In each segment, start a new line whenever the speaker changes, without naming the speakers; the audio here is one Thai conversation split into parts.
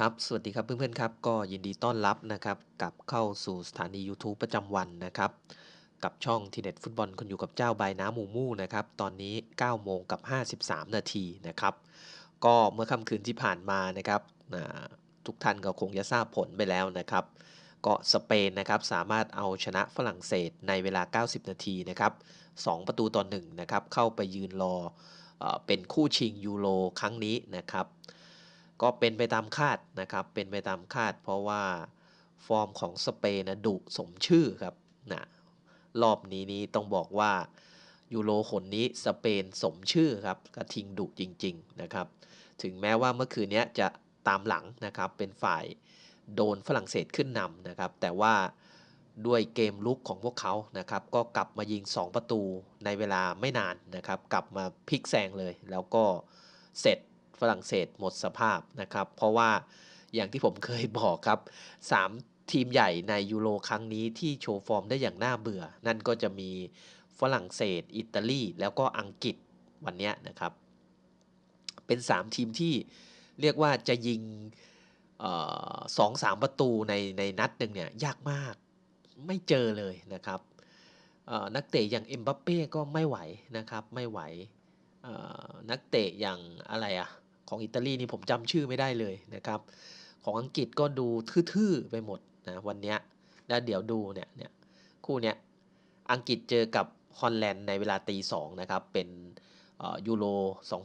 ครับ สวัสดีครับเพื่อนๆครับ ก็ยินดีต้อนรับนะครับกลับเข้าสู่สถานียูทูบประจำวันนะครับ กับช่องทีเด็ดฟุตบอลคนอยู่กับเจ้าใบน้ำหมูมู่นะครับ ตอนนี้9โมงกับ 53 นาทีนะครับ ก็เมื่อค่ำคืนที่ผ่านมานะครับทุกท่านก็คงจะทราบผลไปแล้วนะครับก็สเปนนะครับสามารถเอาชนะฝรั่งเศสในเวลา 90 นาทีนะครับ 2 ประตูต่อ1นะครับเข้าไปยืนรออเป็นคู่ชิงยูโรครั้งนี้นะครับ ก็เป็นไปตามคาดนะครับ เป็นไปตามคาด เพราะว่าฟอร์มของสเปนนะดุสมชื่อครับนะรอบนี้นี้ต้องบอกว่ายูโรคนนี้สเปนสมชื่อครับกระทิงดุจริง ๆนะครับ ถึงแม้ว่าเมื่อคืนนี้จะตามหลังนะครับเป็นฝ่ายโดนฝรั่งเศสขึ้นนำนะครับ แต่ว่าด้วยเกมลุกของพวกเขานะครับ ก็กลับมายิง 2 ประตูในเวลาไม่นานนะครับ กลับมาพลิกแซงเลย แล้วก็เสร็จ ฝรั่งเศสหมดสภาพนะครับ เพราะว่าอย่างที่ผมเคยบอกครับ 3 ทีมใหญ่ในยูโรครั้งนี้ที่โชว์ฟอร์มได้อย่างน่าเบื่อ นั่นก็จะมีฝรั่งเศส อิตาลี แล้วก็อังกฤษวันเนี้ยนะครับ เป็น 3 ทีมที่เรียกว่าจะยิงสองสามประตูในในนัดหนึ่งเนี่ยยากมากไม่เจอเลยนะครับนักเตะอย่างเอ็มบัปเป้ก็ไม่ไหวนะครับ ไม่ไหวนักเตะอย่างอะไรอะ ของอิตาลีนี่ผมจำชื่อไม่ได้เลยนะครับ ของอังกฤษก็ดูทื่อๆไปหมดนะวันนี้แล้วเดี๋ยวดูเนี่ยเนี่ยคู่เนี้ยอังกฤษเจอกับฮอลแลนด์ในเวลาตีสองนะครับ เป็นเอ่อยูโร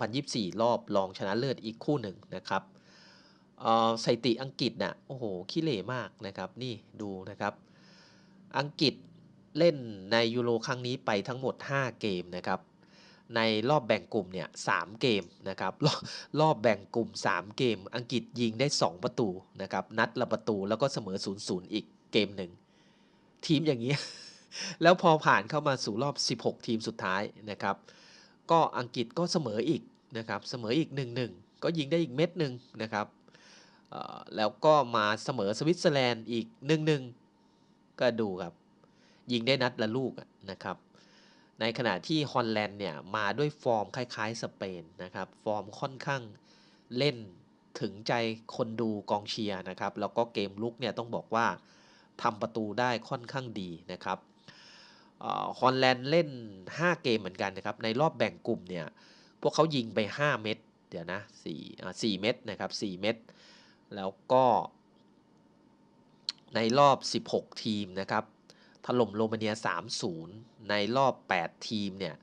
2024 รอบรองชนะเลิศอีกคู่หนึ่งนะครับอ่อสถิติอังกฤษน่ะโอ้โหขี้เหร่มากนะครับนี่ดูนะครับ อังกฤษเล่นในยูโรครั้งนี้ไปทั้งหมด 5 เกมนะครับ ในรอบแบ่งกลุ่มเนี่ย3เกมนะครับรอบรอบแบ่งกลุ่ม 3 เกม อังกฤษยิงได้ 2 ประตูนะครับนัดละประตูแล้วก็เสมอ0-0อีกเกมหนึ่งทีมอย่างนี้ แล้วพอผ่านเข้ามาสู่รอบ 16 ทีมสุดท้ายนะครับ ก็อังกฤษก็เสมออีกนะครับเสมออีก 1-1 ก็ยิงได้อีกเม็ดหนึ่งนะครับแล้วก็มาเสมอสวิตเซอร์แลนด์อีก 1-1 ก็ดูครับ ยิงได้นัดละลูกนะครับ ในขณะที่ฮอลแลนด์เนี่ยมาด้วยฟอร์มคล้ายๆ สเปนนะครับ ฟอร์มค่อนข้างเล่นถึงใจคนดูกองเชียร์นะครับ แล้วก็เกมลุกเนี่ยต้องบอกว่าทำประตูได้ค่อนข้างดีนะครับฮอลแลนด์เล่น 5 เกมเหมือนกันนะครับ ในรอบแบ่งกลุ่มเนี่ยพวกเขายิงไป 5 เม็ดเดี๋ยวนะ4อ่า4เม็ดนะครับ4เม็ดแล้วก็ในรอบ 16 ทีมนะครับ ถล่มโรมาเนีย 3-0 ในรอบ 8 ทีมเนี่ย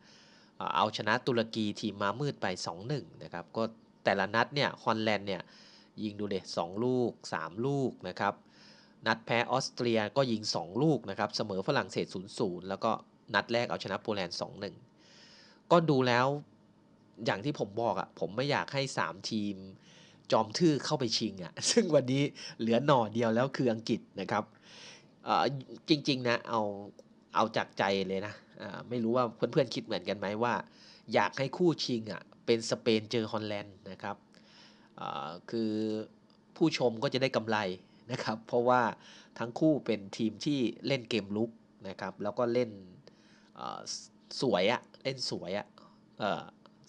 เอาชนะตุรกีทีมมามืดไป 2-1 นะครับ ก็แต่ละนัดเนี่ยฮอลแลนด์เนี่ยยิงดูเด็2ลูก 3 ลูกนะครับ นัดแพ้ออสเตรียก็ยิง 2 ลูกนะครับ เสมอฝรั่งเศส 0-0 แล้วก็นัดแรกเอาชนะโปแลนด์ 2-1 ก็ดูแล้วอย่างที่ผมบอกอะ่ะผมไม่อยากให้ 3 ทีมจอมทื่อเข้าไปชิงอะ่ะซึ่งวันนี้เหลือหน่อเดียวแล้วคืออังกฤษนะครับ จริง ๆ นะ เอาเอาจากใจเลยนะไม่รู้ว่าเพื่อนๆคิดเหมือนกันไหมว่า อยากให้คู่ชิงอะเป็นสเปนเจอฮอลแลนด์นะครับคือผู้ชมก็จะได้กำไรนะครับ เพราะว่าทั้งคู่เป็นทีมที่เล่นเกมลุกนะครับ แล้วก็เล่นสวยอะเล่นสวยอะเอ่อ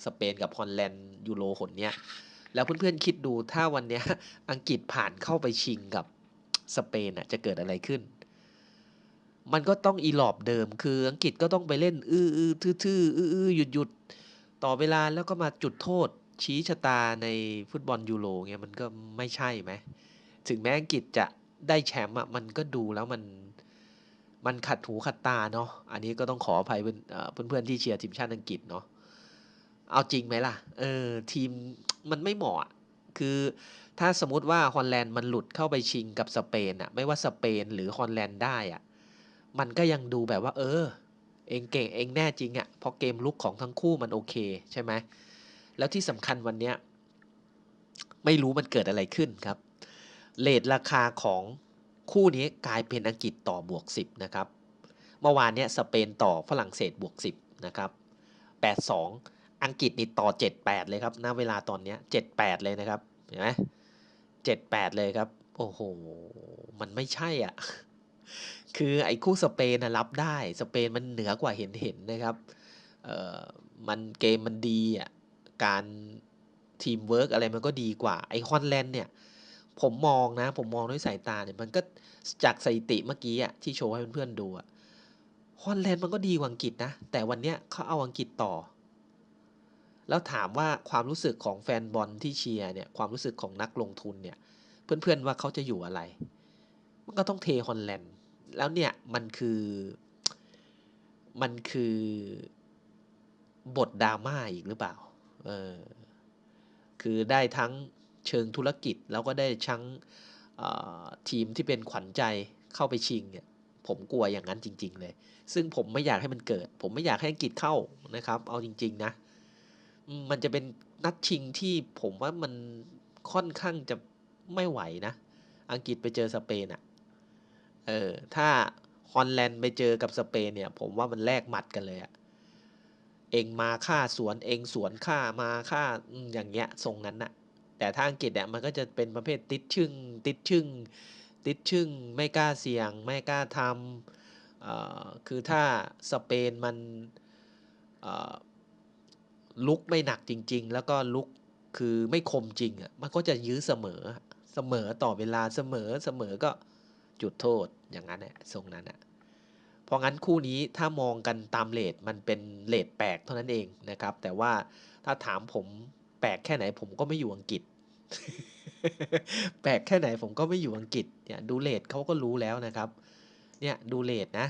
สเปนกับฮอลแลนด์ยูโรคนเนี้ยแล้วเพื่อนๆคิดดูถ้าวันเนี้ยอังกฤษผ่านเข้าไปชิงกับสเปนอะจะเกิดอะไรขึ้น มันก็ต้องอีหลอบเดิม คืออังกฤษก็ต้องไปเล่น อื้ออื้อทื่อทื่ออื้ออื้อหยุดหยุดต่อเวลาแล้วก็มาจุดโทษ ชี้ชะตาในฟุตบอลยูโรเงี้ยมันก็ไม่ใช่ไหมถึงแม้อังกฤษจะได้แชมป์อะมันก็ดูแล้วมันมันขัดหูขัดตาเนาะอันนี้ก็ต้องขออภัยเพื่อนเพื่อนๆที่เชียร์ทีมชาติอังกฤษเนาะเอาจริงไหมล่ะเออทีมมันไม่เหมาะอะคือถ้าสมมติว่าฮอลแลนด์มันหลุดเข้าไปชิงกับสเปนอะไม่ว่าสเปนหรือฮอลแลนด์ได้อะ มันก็ยังดูแบบว่า เออ เองเก่งเองแน่จริงอะเพราะเกมลุกของทั้งคู่มันโอเคใช่ไหมแล้วที่สำคัญวันเนี้ยไม่รู้มันเกิดอะไรขึ้นครับเลทราคาของคู่นี้กลายเป็นอังกฤษต่อบวก 10 นะครับ เมื่อวานเนี้ยสเปนต่อฝรั่งเศสบวก 10 นะครับ 8-2 อังกฤษนี่ต่อ 7-8 เลยครับณเวลาตอนเนี้ย7-8 เลยนะครับ เห็นไหม7-8 เลยครับ โอ้โห มันไม่ใช่อะ คือไอ้คู่สเปนรับได้ สเปนมันเหนือกว่าเห็นเห็นนะครับเออมันเกมมันดีอะการทีมเวิร์กอะไรมันก็ดีกว่าไอ้ฮอลแลนด์เนี่ยผมมองนะ ผมมองด้วยสายตาเนี่ยมันก็จากสถิติเมื่อกี้อะที่โชว์ให้เพื่อนๆดูอะฮอลแลนด์มันก็ดีกว่าอังกฤษนะ แต่วันเนี้ยเขาเอาอังกฤษต่อ แล้วถามว่าความรู้สึกของแฟนบอลที่เชียร์เนี่ยความรู้สึกของนักลงทุนเนี่ย เพื่อนๆว่าเขาจะอยู่อะไร มันก็ต้องเทฮอลแลนด์ แล้วเนี่ยมันคือมันคือบทดราม่าอีกหรือเปล่า เออ คือได้ทั้งเชิงธุรกิจแล้วก็ได้ทั้งทีมที่เป็นขวัญใจเข้าไปชิงเนี่ยผมกลัวอย่างนั้นจริง ๆ เลย ซึ่งผมไม่อยากให้มันเกิด ผมไม่อยากให้อังกฤษเข้านะครับ เอาจริง ๆ นะมมันจะเป็นนัดชิงที่ผมว่ามันค่อนข้างจะไม่ไหวนะ อังกฤษไปเจอสเปนอะ เออถ้าฮอลแลนด์ไปเจอกับสเปนเนี่ย ผมว่ามันแลกหมัดกันเลยอะเองมาฆ่าสวนเองสวนฆ่ามาฆ่าอย่างเงี้ยทรงนั้นน่ะ แต่ถ้าอังกฤษเนี่ยมันก็จะเป็นประเภทติดชึ่งติดชึ่งติดชึ่งไม่กล้าเสี่ยง ไม่กล้าทำอ่อคือถ้าสเปนมันลุกไม่หนักจริง ๆ แล้วก็ลุกคือไม่คมจริงอะมันก็จะยื้อเสมอเสมอต่อเวลาเสมอเสมอก็ จุดโทษอย่างนั้นแหละทรงนั้นอะเพราะงั้นคู่นี้ถ้ามองกันตามเลทมันเป็นเลทแปลกเท่านั้นเองนะครับ แต่ว่าถ้าถามผมแปลกแค่ไหนผมก็ไม่อยู่อังกฤษ แปลกแค่ไหนผมก็ไม่อยู่อังกฤษเนี่ยดูเลทเขาก็รู้แล้วนะครับเนี่ยดูเลทนะ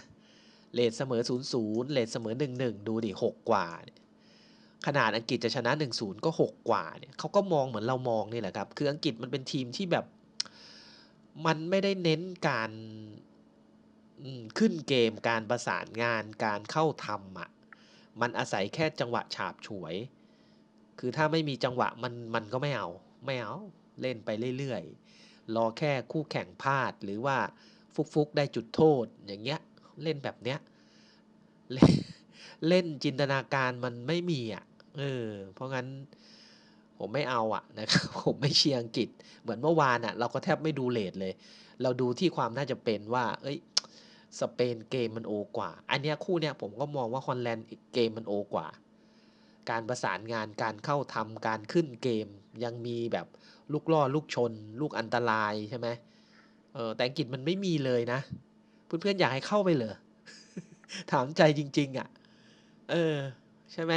เลทเสมอ0ูนย์เลทเสมอ1นึดูดิหกกว่า ขนาดอังกฤษจะชนะ1นูนย์ก็ 6 กว่าเนี่ยเขาก็มองเหมือนเรามองนี่แหละครับ คืออังกฤษมันเป็นทีมที่แบบ มันไม่ได้เน้นการขึ้นเกมการประสานงานการเข้าทำอะมันอาศัยแค่จังหวะฉาบฉวย คือถ้าไม่มีจังหวะมันมันก็ไม่เอาไม่เอาเล่นไปเรื่อยๆ รอแค่คู่แข่งพลาดหรือว่าฟุกฟุกๆได้จุดโทษอย่างเงี้ยเล่นแบบเนี้ยเล่นเล่นจินตนาการมันไม่มีอะเออเพราะงั้น ผมไม่เอาอะนะครับผมไม่เชียร์อังกฤษ เหมือนเมื่อวานอะเราก็แทบไม่ดูเลทเลย เราดูที่ความน่าจะเป็นว่า เอ้ยสเปนเกมมันโอกว่า อันเนี้ยคู่เนี้ยผมก็มองว่าฮอลแลนด์เกมมันโอกว่า การประสานงานการเข้าทำการขึ้นเกมยังมีแบบลูกล่อลูกชน ลูกอันตรายใช่ไหมเออแต่อังกฤษมันไม่มีเลยนะ เพื่อนๆอยากให้เข้าไปเหรอถามใจจริง ๆอะ เออ ใช่ไหม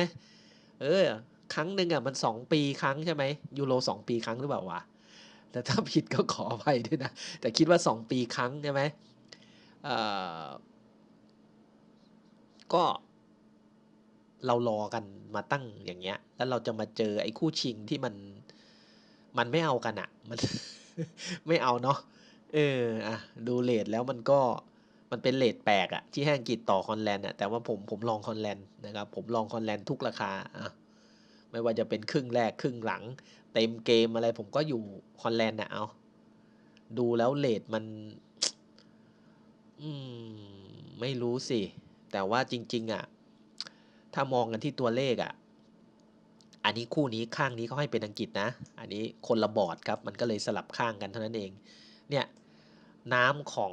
เออ ครั้งหนึ่งอะมันสองปีครั้งใช่ไหมยูโรสองปีครั้งหรือเปล่าวะแต่ถ้าผิดก็ขออภัยด้วยนะ แต่คิดว่าสองปีครั้งใช่ไหมเออก็เรารอกันมาตั้งอย่างเงี้ย แล้วเราจะมาเจอไอ้คู่ชิงที่มัน มันไม่เอากันอะมันไม่เอาเนาะ เอออะดูเลทแล้วมันก็ มันเป็นเลทแปลกอะที่ให้งกฤษต่อฮอลแลนด์อะแต่ว่าผมผมลองฮอลแลนด์นะครับ ผมลองฮอลแลนด์ทุกราคาอะ ไม่ว่าจะเป็นครึ่งแรกครึ่งหลัง เต็มเกมอะไรผมก็อยู่ฮอลแลนด์นี่ยเอา ดูแล้วเลทมัน อืม ไม่รู้สิ แต่ว่าจริง ๆ อะ ถ้ามองกันที่ตัวเลขอะ อันนี้คู่นี้ข้างนี้เขาให้เป็นอังกฤษนะ อันนี้คนละบอร์ดครับ มันก็เลยสลับข้างกันเท่านั้นเอง เนี่ย น้ำของ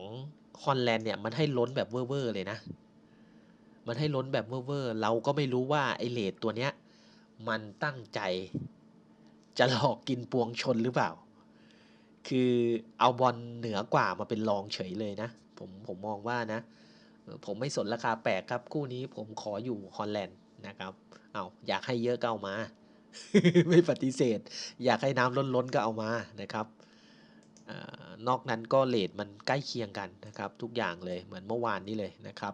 ฮอลแลนด์เนี่ยมันให้ล้นแบบเว่อร์เลยนะ มันให้ล้นแบบเว่อร์เราก็ไม่รู้ว่าไอเลทตัวเนี้ย มันตั้งใจ จะหลอกกินปวงชนหรือเปล่า คือเอาบอลเหนือกว่ามาเป็นรองเฉยเลยนะ ผมผมมองว่านะ ผมไม่สนราคาแปลกครับ คู่นี้ผมขออยู่ฮอลแลนด์นะครับ เอาอยากให้เยอะก็เอามา ไม่ปฏิเสธ อยากให้น้ำล้นล้นๆก็เอามานะครับอนอกนั้นก็เลทมันใกล้เคียงกันนะครับ ทุกอย่างเลยเหมือนเมื่อวานนี้เลยนะครับ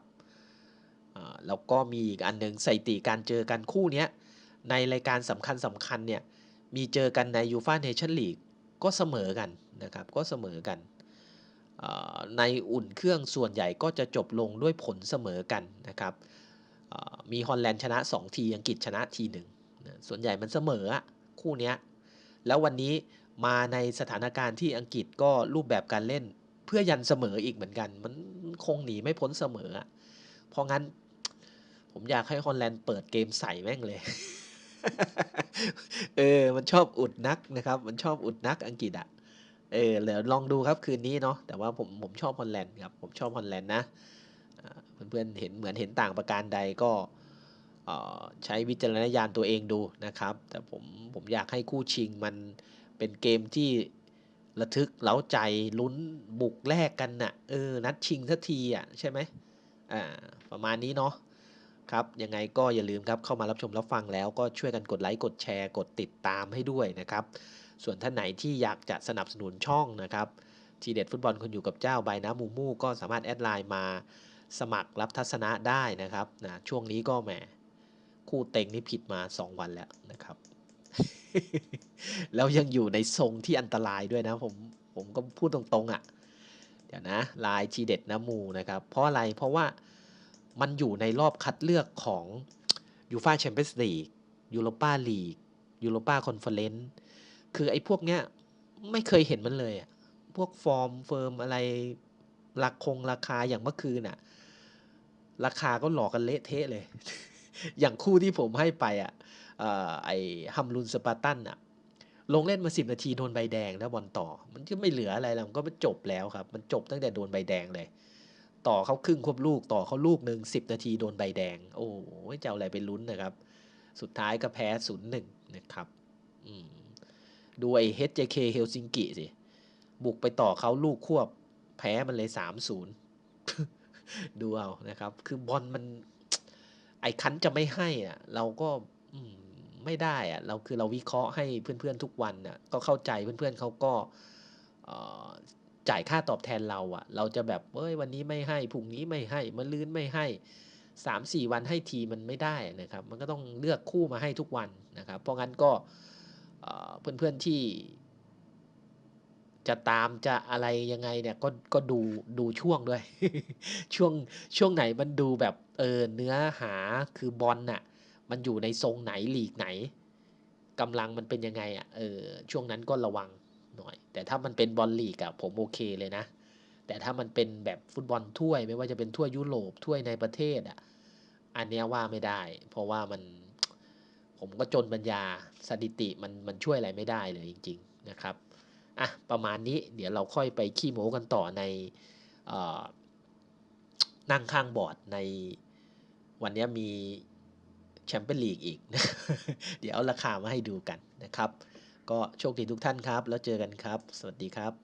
แล้วก็มีอีกอันหนึ่งสถิติการเจอกันคู่นี้ ในรายการสำคัญสำคัญเนี่ยมีเจอกันในยูฟาเนชั่นลีกก็เสมอกันนะครับก็เสมอกัน ในอุ่นเครื่องส่วนใหญ่ก็จะจบลงด้วยผลเสมอกันนะครับมีฮอลแลนด์ชนะ 2 ทีอังกฤษชนะทีหนึ่งส่วนใหญ่มันเสมอคู่นี้แล้ววันนี้มาในสถานการณ์ที่อังกฤษก็รูปแบบการเล่นเพื่อยันเสมออีกเหมือนกัน มันคงหนีไม่พ้นเสมออเพราะงั้นผมอยากให้ฮอลแลนด์เปิดเกมใส่แม่งเลย เออ มันชอบอุดนักนะครับ มันชอบอุดนักอังกฤษอะเออเดี๋ยวลองดูครับคืนนี้เนาะแต่ว่าผมผมชอบฮอลแลนด์ครับ ผมชอบฮอลแลนด์นะอ่าเพื่อนๆเห็นเหมือนเห็นต่างประการใดก็ใช้วิจารณญาณตัวเองดูนะครับ แต่ผมผมอยากให้คู่ชิงมันเป็นเกมที่ระทึกเร้าใจลุ้นบุกแลกกันน่ะเออนัดชิงสักทีอะใช่ไหมอ่าประมาณนี้เนาะ ครับยังไงก็อย่าลืมครับเข้ามารับชมรับฟังแล้วก็ช่วยกันกดไลค์กดแชร์ กดติดตามให้ด้วยนะครับ ส่วนท่านไหนที่อยากจะสนับสนุนช่องนะครับ ทีเด็ดฟุตบอลคนอยู่กับเจ้าใบน้ำมูมูก็สามารถแอดไลน์มาสมัครรับทัศนะได้นะครับนะช่วงนี้ก็แหมคู่เต็งนี่ผิดมา 2 วันแล้วนะครับ แล้วยังอยู่ในทรงที่อันตรายด้วยนะผมผมก็พูดตรงๆอะ่ะ เดี๋ยวนะลายทีเด็ดน้ำมูนะครับ เพราะอะไรเพราะว่า มันอยู่ในรอบคัดเลือกของยูฟาแชมเปี้ยนส์ลีกยูโรปาลีกยูโรปาคอนเฟอเรนซ์คือไอ้พวกเนี้ยไม่เคยเห็นมันเลยอะพวกฟอร์มเฟิร์มอะไรราคงราคาอย่างเมื่อคืนอะราคาก็หลอกกันเละเทะเลย อย่างคู่ที่ผมให้ไปอะอ่อไอฮัมรุนสปาร์ตันอะลงเล่นมาสิบนาทีโดนใบแดงแล้วบอลต่อ มันก็ไม่เหลืออะไรแล้วมันก็จบแล้วครับ มันจบตั้งแต่โดนใบแดงเลย ต่อเขาครึ่งควบลูกต่อเขาลูกหนึ่งสิบนาทีโดนใบแดง โอ้ยจะเอาอะไรไปลุ้นนะครับ สุดท้ายก็แพ้ศูนย์หนึ่งนะครับดูไอ้ HJK เฮลซิงกิสิ บุกไปต่อเขาลูกควบ แพ้มันเลยสามศูนย์ดูเอานะครับ คือบอลมัน ไอ้คันจะไม่ให้อะ เราก็ไม่ได้อะ เราคือเราวิเคราะห์ให้เพื่อนๆทุกวันอะ ก็เข้าใจเพื่อนๆเขาก็อ่อ จ่ายค่าตอบแทนเราอะ เราจะแบบเอ้ยวันนี้ไม่ให้พรุ่งนี้ไม่ให้มะลื้นไม่ให้สามสี่วันให้ทีมันไม่ได้นะครับ มันก็ต้องเลือกคู่มาให้ทุกวันนะครับ เพราะงั้นก็เอ่อเพื่อนๆที่ จะตามจะอะไรยังไงเนี่ยก็ก็ดูดูช่วงด้วย ช่วงช่วงไหนมันดูแบบเออเนื้อหาคือบอลน่ะ มันอยู่ในทรงไหนหลีกไหนกำลังมันเป็นยังไงอะเออช่วงนั้นก็ระวัง หน่อย แต่ถ้ามันเป็นบอลลีกอะผมโอเคเลยนะ แต่ถ้ามันเป็นแบบฟุตบอลถ้วย ไม่ว่าจะเป็นถ้วยยุโรปถ้วยในประเทศอะอันเนี้ยว่าไม่ได้ เพราะว่ามันผมก็จนปัญญาสถิติมันมันช่วยอะไรไม่ได้เลยจริง ๆนะครับอะประมาณนี้เดี๋ยวเราค่อยไปขี้โม้กันต่อในนั่งข้างบอร์ดในวันนี้มีแชมเปี้ยนลีกอีก เดี๋ยวเอาราคามาให้ดูกันนะครับ ก็โชคดีทุกท่านครับ แล้วเจอกันครับ สวัสดีครับ